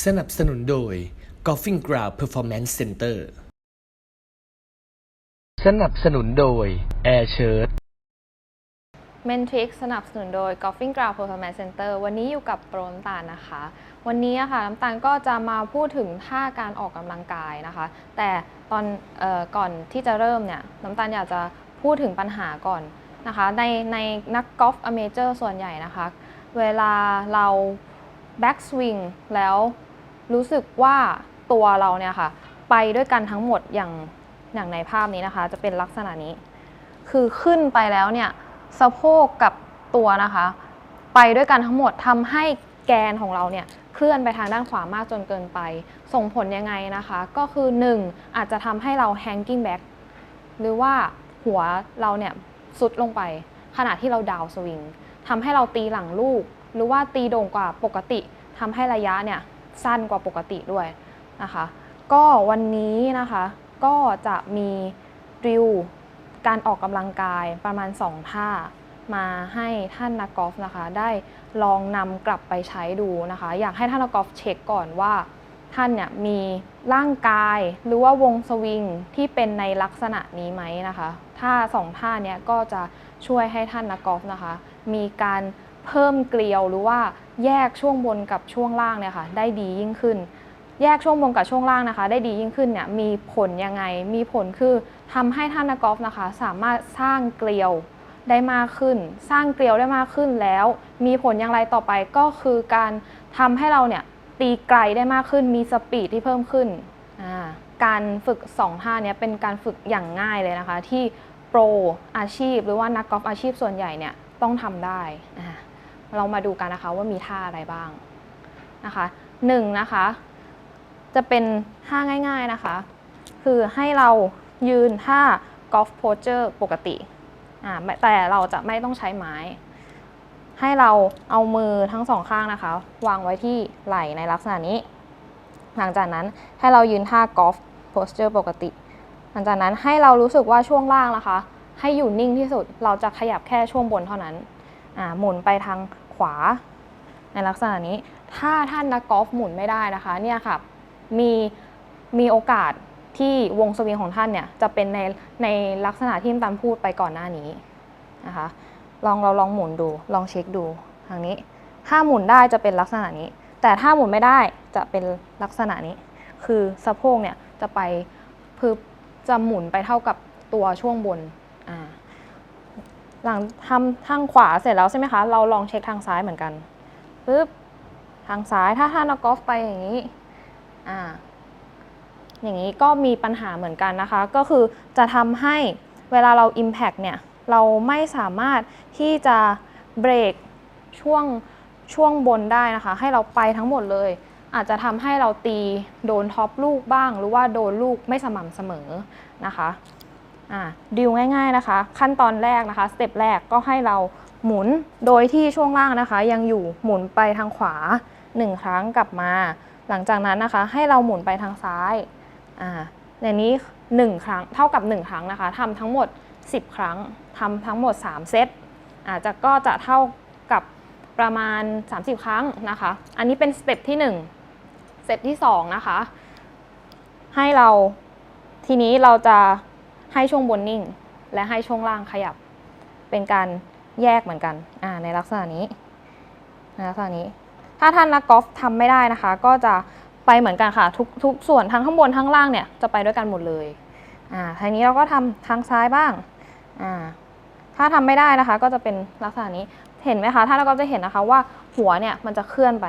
สนับสนุนโดย Golfing Ground Performance Center สนับสนุนโดย Air Shirt เมนทริกสนับสนุนโดย Golfing Ground Performance Center วันนี้อยู่กับโปรน้ำตาลนะคะ วันนี้ค่ะน้ำตาลก็จะมาพูดถึงท่าการออกกำลังกายนะคะ แต่ตอนออก่อนที่จะเริ่มเนี่ยน้ำตาลอยากจะพูดถึงปัญหาก่อนนะคะในในนักกอล์ฟอเมเจอร์ส่วนใหญ่นะคะ เวลาเราแบ็กสวิงแล้ว รู้สึกว่าตัวเราเนี่ยค่ะ ไปด้วยกันทั้งหมดอย่างอย่างในภาพนี้นะคะ จะเป็นลักษณะนี้ คือขึ้นไปแล้วเนี่ยสะโพกกับตัวนะคะ ไปด้วยกันทั้งหมดทำให้แกนของเราเนี่ยเคลื่อนไปทางด้านขวามากจนเกินไป ส่งผลยังไงนะคะ ก็คือ 1 อาจจะทำให้เรา hanging back หรือว่าหัวเราเนี่ยสุดลงไป ขณะที่เราดาวสวิงทำให้เราตีหลังลูก หรือว่าตีโด่งกว่าปกติทำให้ระยะเนี่ย สั้นกว่าปกติด้วยนะคะ ก็วันนี้นะคะก็จะมีดริลการออกกำลังกายประมาณ 2 ท่า มาให้ท่านนักกอล์ฟนะคะ ได้ลองนำกลับไปใช้ดูนะคะ อยากให้ท่านนักกอล์ฟเช็คก่อนว่าท่านเนี่ยมีร่างกายหรือว่าวงสวิงที่เป็นในลักษณะนี้ไหมนะคะ ท่าสองท่าเนี้ยก็จะช่วยให้ท่านนักกอล์ฟนะคะ มีการ เพิ่มเกลียวหรือว่าแยกช่วงบนกับช่วงล่างเนี่ยค่ะได้ดียิ่งขึ้น แยกช่วงบนกับช่วงล่างนะคะ ได้ดียิ่งขึ้นเนี่ยมีผลยังไง มีผลคือทำให้ท่านนักกอล์ฟนะคะ สามารถสร้างเกลียวได้มากขึ้น สร้างเกลียวได้มากขึ้นแล้ว มีผลอย่างไรต่อไปก็คือการทำให้เราเนี่ยตีไกลได้มากขึ้น มีสปีดที่เพิ่มขึ้น การฝึก 2 ท่านี้เป็นการฝึกอย่างง่ายเลยนะคะ ที่โปรอาชีพ หรือว่านักกอล์ฟอาชีพส่วนใหญ่เนี่ยต้องทำได้ เรามาดูกันนะคะว่ามีท่าอะไรบ้างนะคะหนึ่งนะคะ จะเป็นท่าง่ายๆนะคะ คือให้เรายืนท่ากอล์ฟโพสเจอร์ปกติอ่าแต่เราจะไม่ต้องใช้ไม้ ให้เราเอามือทั้งสองข้างนะคะ วางไว้ที่ไหล่ในลักษณะนี้ หลังจากนั้นให้เรายืนท่ากอล์ฟโพสเจอร์ปกติ หลังจากนั้นให้เรารู้สึกว่าช่วงล่างนะคะ ให้อยู่นิ่งที่สุดเราจะขยับแค่ช่วงบนเท่านั้นอ่าหมุนไปทาง ขวา ในลักษณะนี้ ถ้าท่านนักกอล์ฟหมุนไม่ได้นะคะเนี่ยค่ะมีมีโอกาสที่วงสวิงของท่านเนี่ยจะเป็นในในลักษณะที่ตันพูดไปก่อนหน้านี้นะคะลองเราลองหมุนดูลองเช็คดูทางนี้ ถ้าหมุนได้จะเป็นลักษณะนี้ แต่ถ้าหมุนไม่ได้จะเป็นลักษณะนี้ คือสะโพกเนี่ยจะไปคือจะหมุนไปเท่ากับตัวช่วงบนอ่า หลังทำทางขวาเสร็จแล้วใช่ไหมคะ เราลองเช็คทางซ้ายเหมือนกันปึ๊บทางซ้ายถ้าท่านอกอล์ฟไปอย่างนี้อ่าอย่างนี้ก็มีปัญหาเหมือนกันนะคะ ก็คือจะทำให้เวลาเรา Impact เนี่ย เราไม่สามารถที่จะเบรกช่วงช่วงบนได้นะคะ ให้เราไปทั้งหมดเลย อาจจะทำให้เราตีโดนท็อปลูกบ้าง หรือว่าโดนลูกไม่สม่ำเสมอนะคะ ดิวง่ายๆนะคะ ขั้นตอนแรกนะคะสเต็ปแรกก็ให้เราหมุนโดยที่ช่วงล่างนะคะ ยังอยู่หมุนไปทางขวา 1 ครั้งกลับมา หลังจากนั้นนะคะ ให้เราหมุนไปทางซ้ายอ่าอย่างนี้ 1 ครั้งเท่ากับ 1 ครั้งนะคะทำทั้งหมด 10 ครั้งทำทั้งหมด 3 เซตอาจจะก็จะเท่ากับประมาณ 30 ครั้งนะคะ อันนี้เป็นสเต็ปที่1เซตที่ 2 นะคะ ให้เราทีนี้เราจะ ให้ช่วงบนนิ่ง และให้ช่วงล่างขยับ เป็นการแยกเหมือนกันในลักษณะนี้ในลักษณะนี้ ถ้าท่านนักกอล์ฟทำไม่ได้นะคะ ก็จะไปเหมือนกันค่ะ ทุกทุกส่วนทั้งข้างบนทั้งล่างเนี่ยจะไปด้วยกันหมดเลยอ่าทีนี้เราก็ทำทางซ้ายบ้างอ่าถ้าทำไม่ได้นะคะ ก็จะเป็นลักษณะนี้เห็นไหมคะถ้านักกอล์ฟจะเห็นนะคะว่าหัวเนี่ยมันจะเคลื่อนไป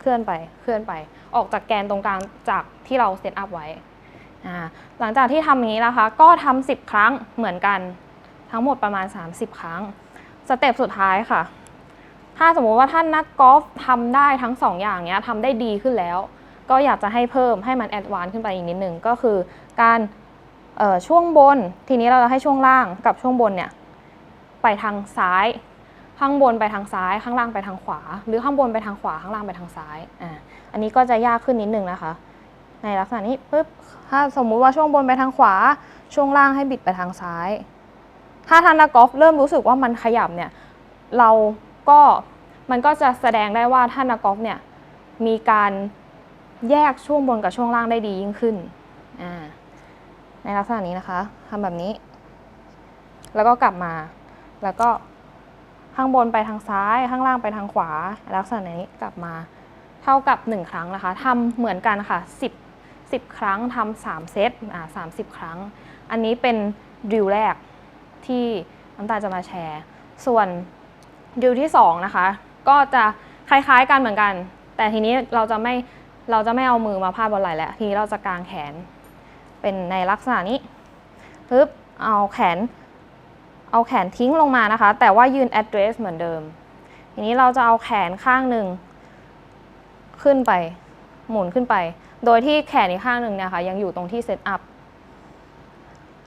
เคลื่อนไปเคลื่อนไป ออกจากแกนตรงกลางจากที่เราเซตอัพไว้ หลังจากที่ทำอย่างนี้นะคะก็ทำ10 ครั้งเหมือนกันทั้งหมดประมาณ 30 ครั้ง สเต็ปสุดท้ายค่ะ ถ้าสมมุติว่าท่านนักกอล์ฟทำได้ทั้งสองอย่างเนี้ยทำได้ดีขึ้นแล้ว ก็อยากจะให้เพิ่มให้มันแอดวานซ์ขึ้นไปอีกนิดนึงก็คือการช่วงบน ทีนี้เราจะให้ช่วงล่างกับช่วงบนเนี่ยไปทางซ้าย ข้างบนไปทางซ้าย ข้างล่างไปทางขวา หรือข้างบนไปทางขวาข้างล่างไปทางซ้ายอ่าอันนี้ก็จะยากขึ้นนิดนึงนะคะ ในลักษณะนี้ปุ๊บถ้าสมมุติว่าช่วงบนไปทางขวา ช่วงล่างให้บิดไปทางซ้าย ถ้าท่านนักกอล์ฟเริ่มรู้สึกว่ามันขยับเนี่ย เราก็มันก็จะแสดงได้ว่าท่านนักกอล์ฟเนี่ยมีการแยกช่วงบนกับช่วงล่างได้ดียิ่งขึ้นอ่าในลักษณะนี้นะคะทำแบบนี้ แล้วก็กลับมา แล้วก็ข้างบนไปทางซ้าย ข้างล่างไปทางขวา ลักษณะนี้กลับมา เท่ากับ 1 ครั้งนะคะทำเหมือนกันค่ะ 10 10 ครั้งทำ3เซตอ่า30ครั้ง อันนี้เป็นดริลแรกที่น้ำตาลจะมาแชร์ ส่วนดริลที่2นะคะ ก็จะคล้ายๆกันเหมือนกัน แต่ทีนี้เราจะไม่เราจะไม่เอามือมาพาดบนไหล่แล้ว ทีนี้เราจะกางแขน เป็นในลักษณะนี้ปึ๊บเอาแขน เอาแขนทิ้งลงมานะคะ แต่ว่ายืน address เหมือนเดิม ทีนี้เราจะเอาแขนข้างหนึ่งขึ้นไป หมุนขึ้นไป โดยที่แขนอีกข้างหนึ่งเนี่ยค่ะยังอยู่ตรงที่ set up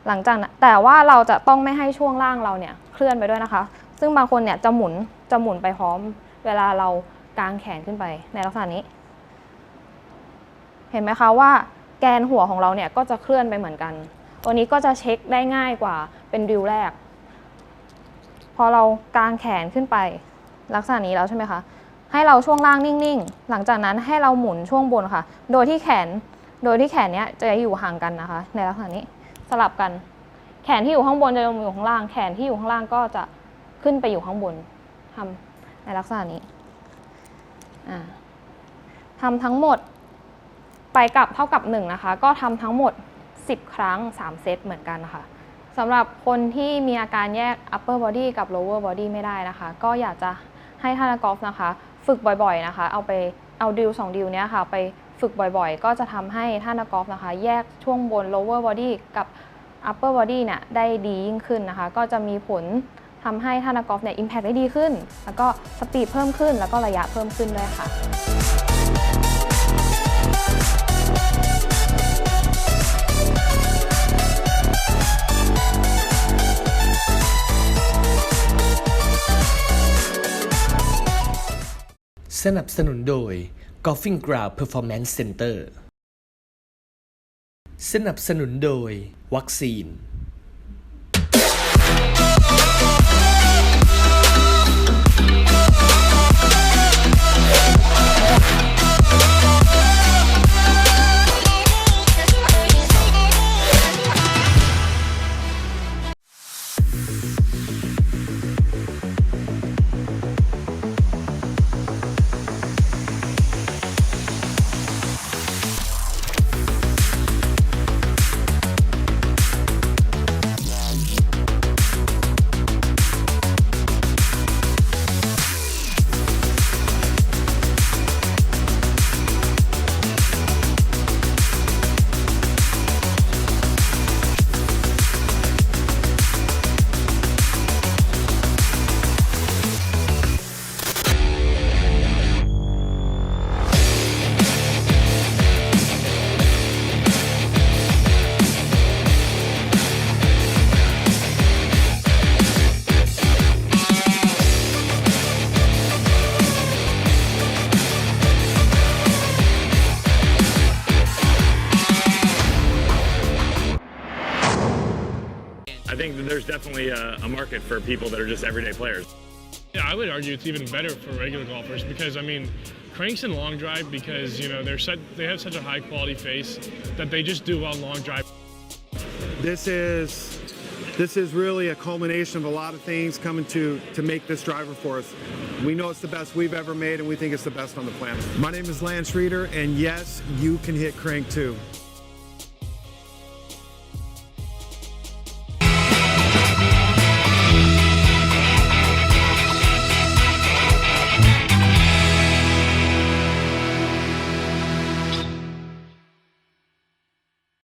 หลังจากนั้นแต่ว่าเราจะต้องไม่ให้ช่วงล่างเราเนี่ยเคลื่อนไปด้วยนะคะ ซึ่งบางคนเนี่ยจะหมุนจะหมุนไปพร้อม เวลาเรากางแขนขึ้นไปในลักษณะนี้ เห็นไหมคะว่าแกนหัวของเราเนี่ยก็จะเคลื่อนไปเหมือนกัน ตัวนี้ก็จะเช็คได้ง่ายกว่าเป็นดิวแรก พอเรากางแขนขึ้นไป ลักษณะนี้แล้วใช่ไหมคะ ให้เราช่วงล่างนิ่งๆ หลังจากนั้นให้เราหมุนช่วงบนค่ะ โดยที่แขน โดยที่แขนเนี้ยจะอยู่ห่างกันนะคะ ในลักษณะนี้สลับกัน แขนที่อยู่ข้างบนจะลงอยู่ข้างล่าง แขนที่อยู่ข้างล่างก็จะขึ้นไปอยู่ข้างบนทำในลักษณะนี้อ่าทำทั้งหมดไปกลับเท่ากับ1นะคะ ก็ทำทั้งหมด 10 ครั้ง 3 เซตเหมือนกันนะคะสำหรับคนที่มีอาการแยก upper body กับ lower body ไม่ได้นะคะ ก็อยากจะให้ท่านนักกอล์ฟนะคะ ฝึกบ่อยๆนะคะ เอาไปเอาดิวสองดิวเนี้ยค่ะ ไปฝึกบ่อยๆ ก็จะทำให้ท่านักกอล์ฟนะคะ แยกช่วงบน lower body กับ upper body เนี่ยได้ดียิ่งขึ้นนะคะ ก็จะมีผลทำให้ท่านักกอล์ฟเนี่ย impact ได้ดีขึ้น แล้วก็สปีดเพิ่มขึ้น แล้วก็ระยะเพิ่มขึ้นด้วยค่ะ สนับสนุนโดย Golfing Ground Performance Center สนับสนุนโดย วัคซีน market for people that are just everyday players. Yeah, I would argue it's even better for regular golfers because I mean, cranks and long drive because you know they're set, they have such a high quality face that they just do well long drive. this is this is really a culmination of a lot of things coming to to make this driver for us. We know it's the best we've ever made, and we think it's the best on the planet. My name is Lance Reeder, and yes, you can hit crank too.